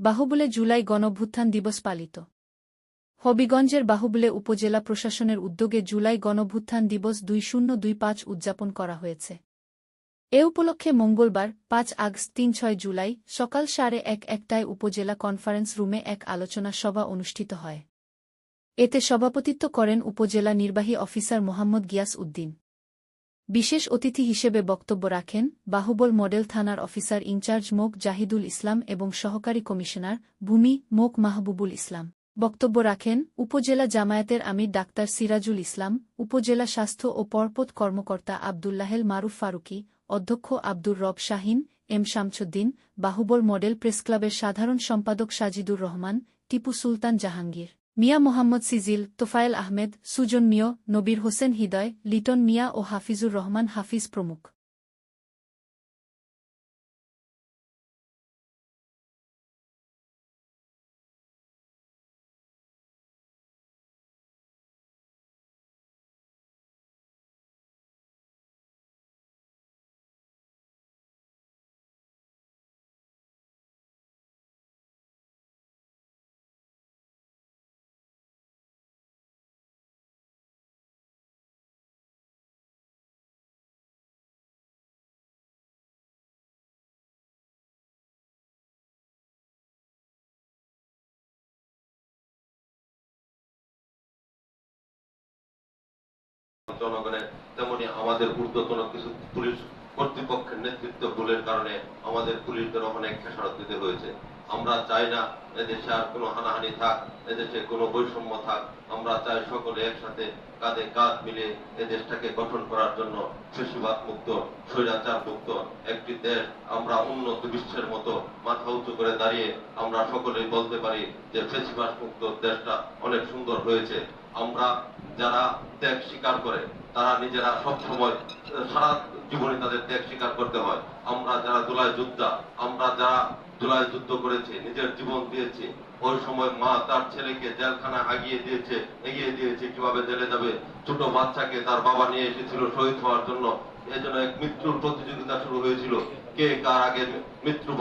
বাহুবলে জুলাই গণভ্যুত্থান দিবস পালিত। হবিগঞ্জের বাহুবলে উপজেলা প্রশাসনের উদ্যোগে জুলাই গণভ্যুত্থান দিবস দুই শূন্য দুই পাঁচ উদযাপন করা হয়েছে। এ উপলক্ষে মঙ্গলবার, পাঁচ আগস্ট তিন ছয় জুলাই, সকাল সাড়ে এক একটায় উপজেলা কনফারেন্স রুমে এক আলোচনা সভা অনুষ্ঠিত হয়। এতে সভাপতিত্ব করেন উপজেলা নির্বাহী অফিসার মোহাম্মদ গিয়াস উদ্দিন। বিশেষ অতিথি হিসেবে বক্তব্য রাখেন বাহুবল মডেল থানার অফিসার ইনচার্জ মোক জাহিদুল ইসলাম এবং সহকারী কমিশনার ভূমি মোক মাহবুবুল ইসলাম। বক্তব্য রাখেন উপজেলা জামায়াতের আমির ডাক্তার সিরাজুল ইসলাম, উপজেলা স্বাস্থ্য ও পরপত কর্মকর্তা আবদুল্লাহেল মারুফ ফারুকি, অধ্যক্ষ আব্দুর রব শাহিন, এম শামছুদ্দিন বাহুবল মডেল প্রেসক্লাবের সাধারণ সম্পাদক সাজিদুর রহমান, টিপু সুলতান জাহাঙ্গীর। মিয়া মোহাম্মদ সিজিল, তোফায়েল আহমেদ, সুজন মিয়, নবীর হোসেন হৃদয়, লিটন মিয়া ও হাফিজুর রহমান হাফিজ প্রমুখ। জনগণের তেমনি আমাদের ঊর্ধ্বতন কিছু পুলিশ কর্তৃপক্ষের নেতৃত্ব ভুলের কারণে আমাদের পুলিশদের অনেক খেসারত দিতে হয়েছে। আমরা চাই না এদেশে আর কোনো হানাহানি থাক, এদেশে কোনো বৈষম্য থাক। আমরা চাই সকলে একসাথে কাঁধে কাঁধ মিলে এদেশটাকে গঠন করার জন্য কৃষিবাদ মুক্ত, স্বৈরাচার মুক্ত, একটি দেশ আমরা উন্নত বিশ্বের মতো মাথা উঁচু করে দাঁড়িয়ে আমরা সকলেই বলতে পারি যে ফেসিবাস মুক্ত দেশটা অনেক সুন্দর হয়েছে। আমরা যারা ত্যাগ স্বীকার করে, তারা নিজেরা সব সময় সারা জীবনে তাদের ত্যাগ স্বীকার করতে হয়। আমরা যারা জুলাই যোদ্ধা, আমরা যারা জুলাই যুদ্ধ করেছি, নিজের জীবন দিয়েছি, ওই সময় মা তার ছেলেকে জেলখানা আগিয়ে দিয়েছে, এগিয়ে দিয়েছে, কীভাবে জেলে যাবে? ছোট বাচ্চাকে তার বাবা নিয়ে এসেছিল শহীদ হওয়ার জন্য। এজন্য এক মৃত্যুর প্রতিযোগিতা শুরু হয়েছিল। কে কার আগে মৃত্যু